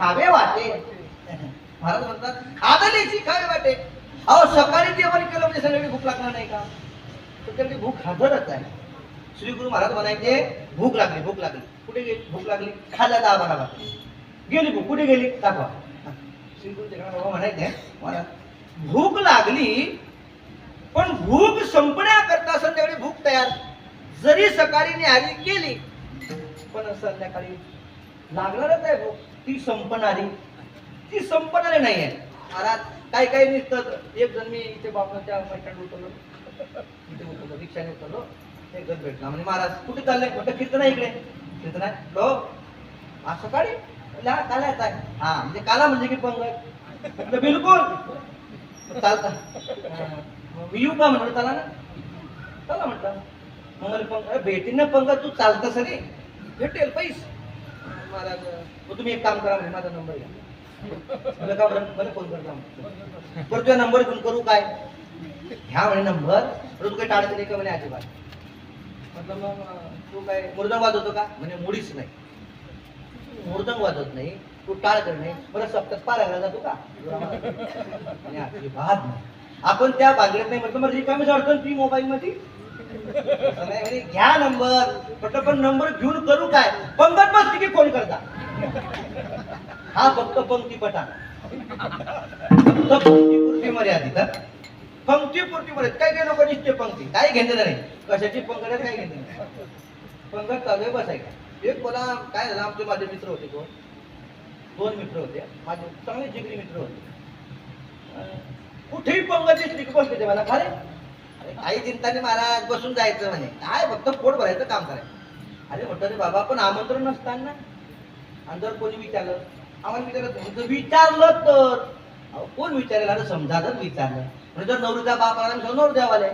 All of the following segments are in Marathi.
खावे वाटे. महाराज म्हणतात खादलेची खावे वाटे. अहो सकाळी जेवण केलं म्हणजे सगळ्यांनी भूक लागणार नाही का? तर भूक हजरच आहे. श्री गुरु महाराज म्हणायचे भूक लागली भूक लागली. कुठे गेली? भूक लागली. खाल्ला दहा बारा लागली गेली भूक. कुठे गेली? दाखवा. श्री गुरु बाबा म्हणायचे महाराज भूक लागली पण भूक संपण्याकरता संध्याकाळी भूक तयार. जरी सकाळी आली केली पण संध्याकाळी लागणारच आहे भूक. ती संपणारी. ती संपणारी नाही आहे महाराज काही काही निसतं एक जण मी इथे बापनाच्या मैदानात उतरलो. इथे उतरलो रिक्षाने उतरलो. एक जण भेटला. म्हणजे महाराज कुठे चाललंय म्हटलं कीर्तन आहे इकडे? कीर्तन आहे. लो. असं सकाळी? हा काला येत आहे. हा म्हणजे काला म्हणजे की पंगत? बिलकुल. चालता मी येऊ का? म्हणलं चला ना. चला म्हटलं. मग पंग भेटीन ना पंगत तू चालतं सरी भेटेल पैस. महाराज मग तुम्ही एक काम करा म्हणजे माझा नंबर घ्या. मला का मला फोन करता म्हणे. तुझ्या तुझा नंबर घेऊन करू काय? घ्या म्हणे नंबर बरं तू काही टाळत नाही का म्हणे अजिबात? म्हटलं मग तू काय मृदंग वाजवतो का? म्हणे मुळीच नाही. मृदंग वाजवत नाही तू टाळ कर नाही बरं सप्तात पारायला जातो का? अजिबात नाही. आपण त्या बागेत नाही म्हटलं मग रिकामी अडचण ती मोबाईल मध्ये. म्हणे, घ्या नंबर. म्हटलं पण नंबर घेऊन करू काय? पंगत बस की फोन करता. हा फक्त पंक्ती पटा. फक्त पंक्तीपुरती मर्यादित हा. पंक्तीपुरती मर्यादित काय काय लोक निसते पंक्ती? काय घेणार नाही. कशाची पंगत काय घेणं नाही. पंगत चालू आहे बसायला एक बोला काय झालं? आमचे माझे मित्र होते कोण? दोन मित्र होते. माझे चांगले जिगरी मित्र होते. कुठेही पंगत दिसली की बसले ते मला. खरे अरे काही चिंताने महाराज बसून जायचं म्हणे. काय फक्त पोट भरायचं काम करायचं. अरे म्हटलं रे बाबा पण आमंत्रण नसताना आणि जर कोणी विचारलं? आम्हाला विचारलं विचारलं तर. अहो, कोण विचारेल? समजा तर विचारलं. म्हणजे जर नवरीचा बाप आला तर नवरदेवाले.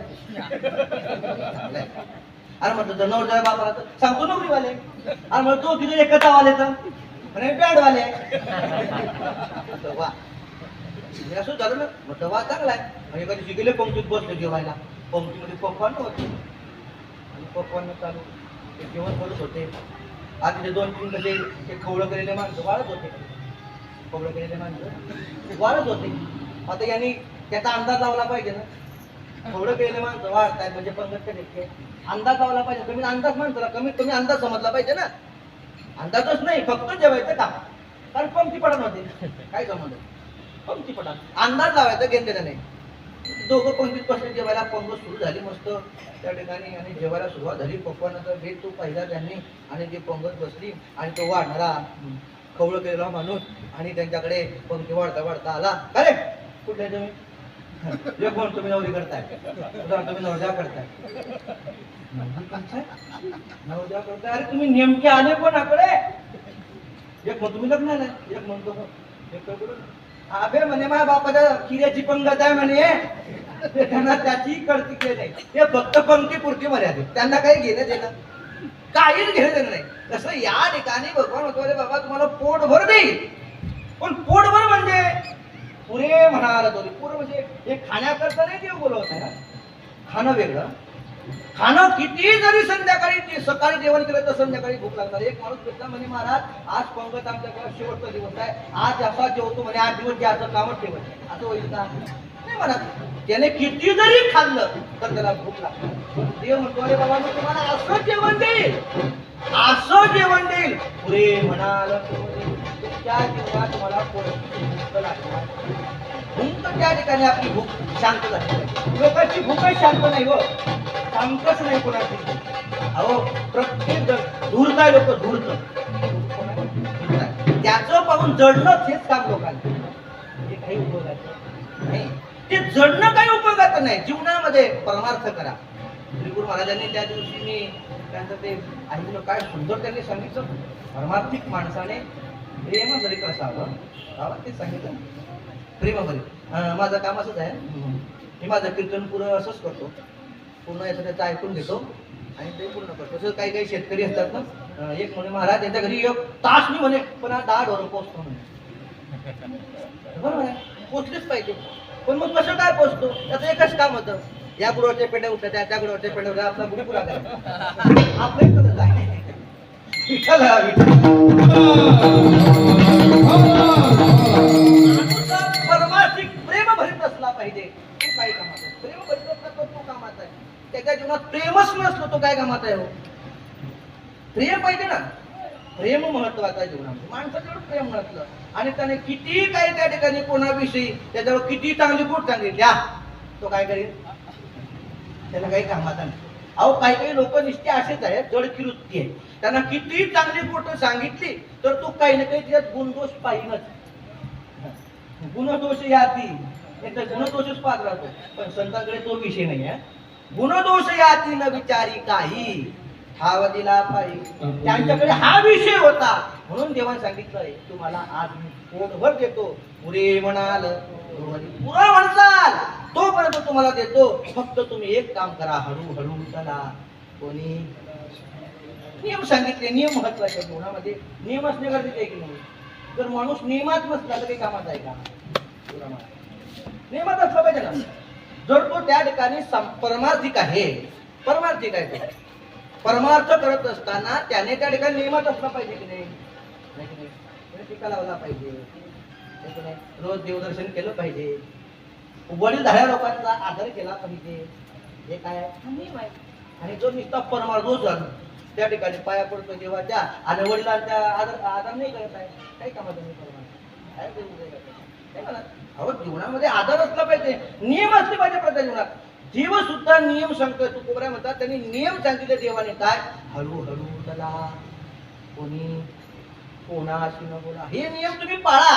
अरे म्हटलं जर नवर बाप आला तर सांगतो नवरीवाले. अरे म्हणतो तो तिथे एकच वाले तर? म्हणे बॅडवाले असं झालं ना? म्हटलं वा चांगला आहे म्हणजे कधी शिकले पंक्तीत बसले जेवायला. पंक्तीमध्ये पप्पा होते. आणि पप्पांना चालू. ते जेवण करत होते. आधी ते दोन तीन कसे ते खवळं केलेले माणसं वाढत होते. खवळं केलेले माणसं वाढत होते. आता यांनी त्याचा अंदाज लावला पाहिजे ना. खवळं केलेले माणसं वाढतायत म्हणजे पंगत ते अंदाज लावला पाहिजे. कमी अंदाज माणसाला कमीत कमी अंदाज समजला पाहिजे ना. अंदाजच नाही. फक्त जेवायचं का कारण पंक्ती पडत होते. काय समजलं? पंक्ती पडत अंदाज लावायचा घेतलेला नाही. दोघं पंक्तीत बसले जेवायला पंग सुरू झाली मस्त. त्या ठिकाणी आणि जेवायला सुरुवात झाली. पप्पानंतर भेट तो पहिला त्यांनी आणि ती पंगत बसली आणि तो वाढणारा खवळ केलेला माणूस आणि त्यांच्याकडे पंक्ती वाढता वाढता आला. अरे कुठे तुम्ही? एक कोण तुम्ही नवरी करताय? तुम्ही नवजा करताय. नवजा करताय? अरे तुम्ही नेमके आले कोणाकडे एक म्हणतो तुम्ही लग्नाला एक म्हणतो हो. एक अबे म्हणे माझ्या बापाच्या किऱ्याची पंगत आहे म्हणे. ते त्यांना त्याची कळती केली नाही. ते फक्त पंक्ती पुरती मर्यादित. त्यांना काही घेणं देणं काहीच घेणं देणं नाही. तसं या ठिकाणी भगवान होतो अरे बाबा तुम्हाला पोटभर देईल. पण पोटभर म्हणजे? पुरे म्हणाला तो. पुरे म्हणजे हे खाण्याकरता नाही देव बोलवत आहे. खाणं वेगळं. खाणं किती जरी संध्याकाळी सकाळी जेवण केलं तर संध्याकाळी भूक लागणार. एक माणूस भेटला म्हणे महाराज आज पंगत आमच्याकडे शेवटचा दिवस आहे. आज असा जेवतो म्हणे आज दिवस ज्याचं कामच ठेवत असं होईल का? नाही म्हणा त्याने किती जरी खाल्लं तर त्याला भूक लागणार. देव म्हणतो अरे बाबा मी तुम्हाला असं जेवण देईल असं जेवण देईल. पुरे म्हणाल त्या जीवनात मला भूक लागणार भूक त्या ठिकाणी आपली भूक शांत झाली लोकांची भूकच शांत नाही हो. शांतच नाही कोणाची. अहो प्रत्येक जण धूर्त आहे लोक धूर्त त्याचं पाहून जडणं हेच काम लोकांचं. हे काही उपयोगाचं नाही. ते जडणं काही उपयोगाचं नाही. जीवनामध्ये परमार्थ करा. श्री महाराजांनी त्या दिवशी मी त्यांचं ते ऐकलं. काय सुंदर त्यांनी सांगितलं. परमार्थिक माणसाने प्रेम जरी असावं बाबा ते सांगितलं. प्रेम बरी माझं काम असंच आहे. मी माझं कीर्तनपुरं असंच करतो. पूर्ण याचं त्याचं ऐकून घेतो आणि ते पूर्ण करतो. तसं काही काही शेतकरी असतात ना एक म्हणे महाराज त्यांच्या घरी एक तास मी म्हणे पण हा दहा ढोरं पोचतो म्हणे. बरोबर आहे? पोचलीच पाहिजे. पण मग कसं काय पोचतो त्याचं एकच काम होतं. या गुरुवारच्या पेट्या उठल्या त्या त्या गुरुवारच्या पेट्या उठल्या आपला गुरु पुरा करा आपलं इथंच आहे विठ्ठल विठ्ठल तुझा परमार्थिक प्रेम भरीत असला पाहिजे तू काय कामात आहे प्रेम भरीत असला तर तू कामात आहे त्याच्या जीवनात प्रेमच नसलो तो काय कामात आहे हो? प्रेम पाहिजे ना. प्रेम महत्वाचं आहे जीवनामध्ये. माणसाजवळ प्रेम नसलं आणि त्याने किती काही त्या ठिकाणी कोणाविषयी त्याच्यावर किती चांगली गोष्ट सांगितली तो काय करेल त्याला काही कामाचा नाही अहो काही काही लोक निश्चित असेच आहेत जडकी वृत्ती आहे त्यांना किती चांगली गोष्ट सांगितली तर तो काही ना काही त्याच्यात गुणदोष पाहिनच. गुणदोष या ती गुणदोषच पाहत राहतो. पण संतांकडे तो विषय नाही आहे गुणदोष याती न विचारी काही. ठाव दिला पाहिजे त्यांच्याकडे हा विषय होता. म्हणून देवाने सांगितलंय तुम्हाला आज मी पोटभर देतो. पुरे म्हणाल पुरा म्हणसाल तोपर्यंत तुम्हाला देतो. फक्त तुम्ही एक काम करा हळूहळू चला. कोणी? नियम सांगितले नियम महत्त्वाचे जीवनामध्ये नियम असणे गरजेचे आहे की नाही? जर माणूस नियमात नसला तर काही कामात आहे का. नियमात असलं पाहिजे ना. जर तो त्या ठिकाणी परमार्थिक आहे परमार्थिक आहे तो. परमार्थ करत असताना त्याने त्या ठिकाणी नियमात असला पाहिजे की नाही? टीका लावला पाहिजे? रोज देवदर्शन केलं पाहिजे. वडील धाऱ्या लोकांचा आदर केला पाहिजे. हे काय? आणि जो नुसता परमार रोज त्या ठिकाणी पाया पडतो देवाच्या आणि वडिलांच्या आदर आदर नाही करत आहे. काही कामाचं नाही परमार काय? अहो जीवनामध्ये आदर असला पाहिजे. नियम असले पाहिजे प्रत्येक जीवनात. देव सुद्धा नियम सांगतोय. तू कोबऱ्या म्हणतात त्यांनी नियम सांगितले देवाने. काय? हळूहळू चला. कोणी कोणाशी न बोला. हे नियम तुम्ही पाळा.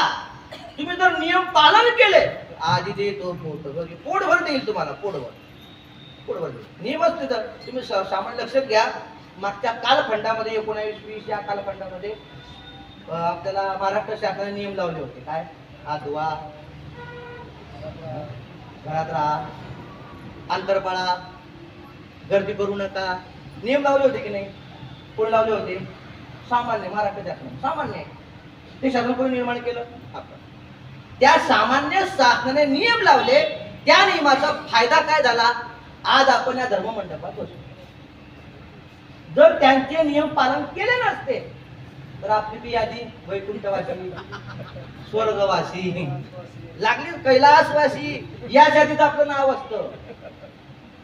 तुम्ही जर नियम पालन केले आधी ते तो पोटभर देईल तुम्हाला पोटभर पोटभर देईल. नियम असते तर. तुम्ही सामान्य लक्षात घ्या. मागच्या कालखंडामध्ये एकोणावीस वीस या कालखंडामध्ये आपल्याला महाराष्ट्र शासनाने नियम लावले होते. काय? आदवा घरात राहा. अंतर पाळा. गर्दी करू नका. नियम लावले होते की नाही? कोण लावले होते? सामान्य महाराष्ट्र शासन. सामान्य. ते शासन कोणी निर्माण केलं? आपण. त्या सामान्य शासनाने नियम लावले. त्या नियमाचा फायदा काय झाला? आज आपण या धर्म मंडपात बसतो जर त्यांचे नियम पालन केले नसते तर आपली ती यादी वैकुंठवासी स्वर्गवासी. लागली कैलासवासी या जातीत आपलं नाव असतं.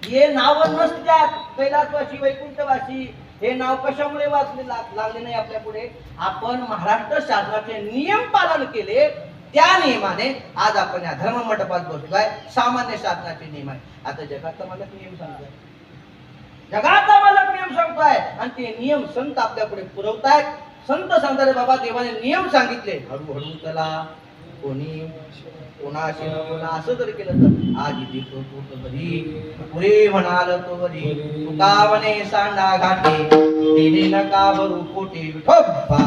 हे नाव नसत्यात कैलासवासी वैकुंठवासी. हे नाव कशामुळे वाचले लागले नाही आपल्या पुढे? आपण महाराष्ट्र शासनाचे नियम पालन केले त्या नियमाने आज आपण या धर्म मंडपात बसलोय सामान्य शासनाचे नियम आहे आता जगाचा मला नियम सांगतोय. जगाचा मला नियम सांगतोय. आणि ते नियम संत आपल्या पुढे पुरवतायत. संत सांगतात बाबा देवाने नियम सांगितले हळूहळू चला कोणी कोणाशी न बोला असं जर केलं तर आज तो पुरे म्हणाल तो बरी तुका म्हणे सांडा घाटे तिने नका भरू पोटे ठोपा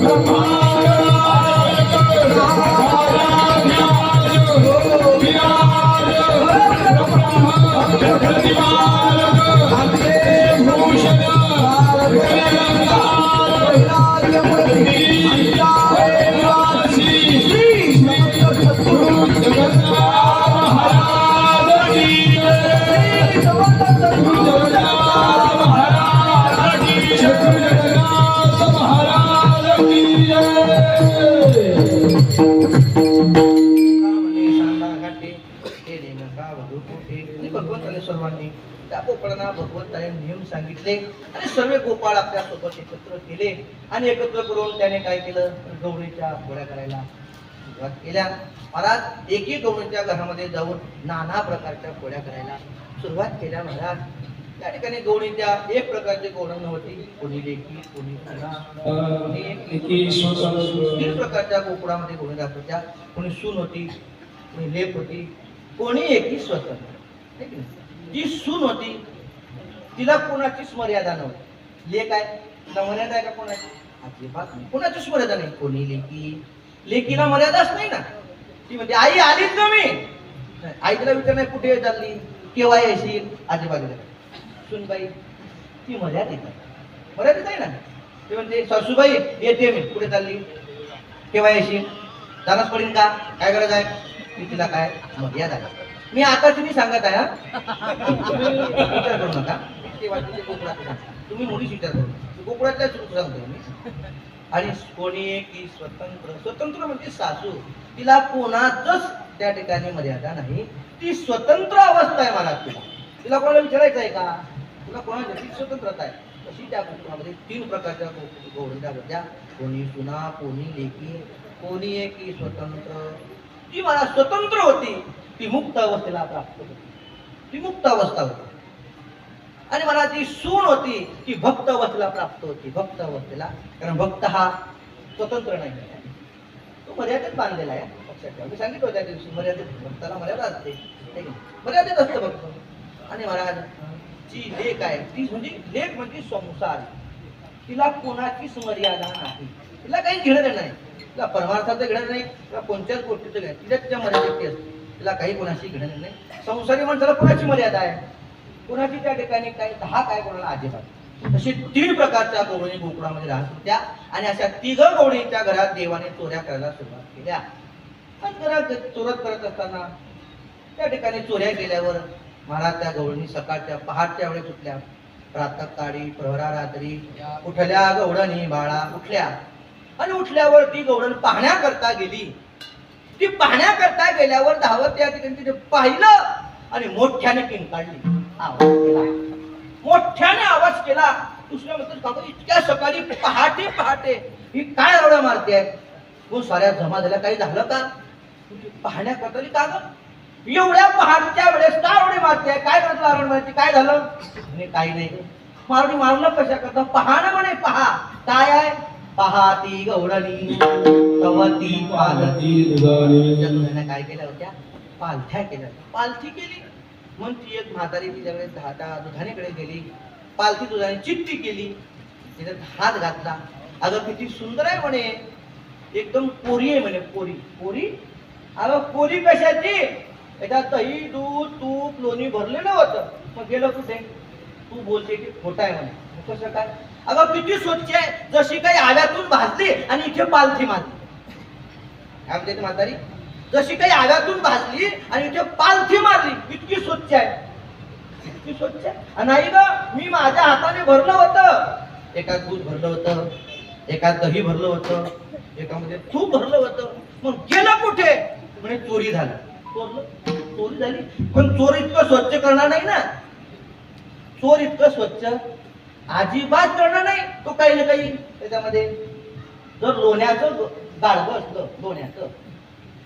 Brahma त्या गोपाळांना भगवंताने नियम सांगितले. आणि सर्व गोपाळ आपल्यासोबत एकत्र केले आणि एकत्र करून त्याने काय केलं? गौरीच्या पोळ्या करायला सुरुवात केल्या. महाराज एकी गौरीच्या घरामध्ये जाऊन नाना प्रकारच्या पोळ्या करायला सुरुवात केल्या महाराज. त्या ठिकाणी गौरीच्या एक प्रकारची गौरव होती. कोणी लेकी कोणी तीन प्रकारच्या गोकुळामध्ये कोणी जात होत्या. कोणी सून होती कोणी लेप होती. कोणी एकी स्वतंत्र. है की नाही? जी सून होती तिला कोणाचीच मर्यादा नव्हती. लेख आहे. तिला मर्यादा आहे का कोणाची? अजिबात नाही. कोणाचीच मर्यादा नाही. कोणी लेकी लेकीला मर्यादाच नाही ना. ती म्हणते आई आलीच ना मी? आई तिला विचार नाही कुठे चालली? केव्हा येशील? अजिबात सुनबाई ती मर्यादित आहे. मर्यादित आहे ना. ती म्हणते सासूबाई येते मी. कुठे चालली? केव्हा येशील? जाणंच पडेल का? काय गरज आहे? तिला काय मर्यादा लागतात मी आता तुम्ही सांगत आहे विचार करू नका. तुम्ही मुलीच विचार करू नका. कोकणातल्या सांगतो मी. आणि कोणी की स्वतंत्र स्वतंत्र म्हणजे सासू. तिला कोणाचंच त्या ठिकाणी मर्यादा नाही. ती स्वतंत्र अवस्था आहे मला तिला. तिला कोणाला विचारायचं आहे का? तुला कोणाची स्वतंत्रता आहे. तशी त्या कोकणामध्ये तीन प्रकारच्या गौरवल्या होत्या कोणी सुना कोणी लेखी कोणी की स्वतंत्र. ती मला स्वतंत्र होती. ती मुक्त अवस्थेला प्राप्त होती. ती मुक्त अवस्था होती. आणि मला ती सून होती ती भक्त अवस्थेला प्राप्त होती. भक्त अवस्थेला. कारण भक्त हा स्वतंत्र नाही. तो मर्यादेत बांधलेला आहे. लक्षात ठेवा मी सांगितलं होत्या दिवशी मर्यादित भक्ताला मर्यादा असते. मर्यादित असतं भक्त. आणि महाराज जी लेख आहे. ती म्हणजे लेख म्हणजे संसार. तिला कोणाचीच मर्यादा नाही. तिला काही घेणं नाही. तिला परमार्थाचं घेणं नाही. तिला कोणत्याच गोष्टीचं घेणं तिला तिच्या मर्यादेची असते. तिला काही कोणाशी घेणं नाही. संसारी माणसाला कोणाची मर्यादा आहे? कोणाची त्या ठिकाणी काही दहा काय कोणाला अजिबात? तशी तीन प्रकारच्या गवळणी गोकुळामध्ये राहत होत्या आणि अशा तिघ गवळीच्या घरात देवाने चोऱ्या करायला सुरुवात केल्या. आणि घरात चोरत करत असताना त्या ठिकाणी चोऱ्या केल्यावर महाराज त्या गवळणी सकाळच्या पहाटच्या वेळेस उठल्या प्रातःकाळी प्रहरा रात्री उठल्या गवळणी बाळा उठल्या. आणि उठल्यावर ती गवळण पाहण्याकरता गेली. ती पाहण्याकरता गेल्यावर धावत त्या ठिकाणी तिने पाहिलं आणि मोठ्याने किंकाळली आवाज मोठ्याने आवाज केला. दुसऱ्या म्हणतात बाबा इतक्या सकाळी पहाटे पहाटे ही काय एवढ्या मारते? मग साऱ्या जमा झाल्या. काही झालं का? पाहण्याकरता का ग? एवढ्या पहाटच्या वेळेस का एवढी मारते? काय करतो आरण मारते काय झालं? काही नाही मारुणी मारणं कशा करता पहा ना म्हणे पहा. काय आहे? पहा ती गवळणी कवती पालती दोघांना काय केल्या होत्या? पालथ्या केल्या. पालथी केली. मग ती एक म्हातारी तिच्याकडे धाटा दुधाणीकडे गेली. पालथी दुधाने चित्ती केली. तिने हात घातला. अगं किती सुंदर आहे म्हणे. एकदम पोरी आहे म्हणे पोरी. पोरी? अगं पोरी कशाची? त्याच्यात दही दूध तूप लोणी भरलेलं होतं. मग गेलं कुठे? तू बोलते की खोटा आहे म्हणे. कसं काय? अगं किती स्वच्छ आहे. जशी काही आव्यातून भाजली आणि इथे पालथी मारली. काय म्हणते ती म्हातारी. जशी काही आव्यातून भाजली आणि इथे पालथी मारली इतकी स्वच्छ आहे. इतकी स्वच्छ आहे. नाही ग मी माझ्या हाताने भरलं होतं. एका दूध भरलं होतं एका दही भरलं होतं एकामध्ये तूप भरलं होतं. मग गेलं कुठे? म्हणे चोरी झाली. चोरलं? चोरी झाली? पण चोर इतकं स्वच्छ करणार नाही ना. चोर इतकं स्वच्छ अजिबात करणार नाही. तो काही ना काही त्याच्यामध्ये जर लोण्याचं गाडगं असलं लोण्याचं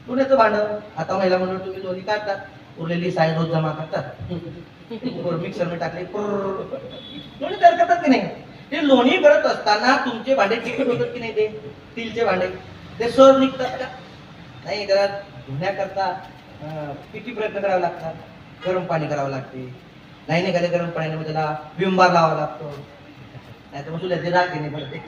लोण्याचं भांडं आता महिला म्हणून तुम्ही लोणी काढतात. उरलेली साय रोज जमा करतात. मिक्सर टाकले लोणी तयार करतात की नाही? ते लोणी करत असताना तुमचे भांडे चिकट होतात की नाही ते? तिलचे भांडे. ते सर निघतात का? नाही त्याला धुण्याकरता किती प्रयत्न करावे लागतात. गरम पाणी करावं लागते. नाही निघाले गरम पाण्यामध्ये त्याला विंबार लावावा लागतो. नाही तर मग तुला ते राग येणे पडते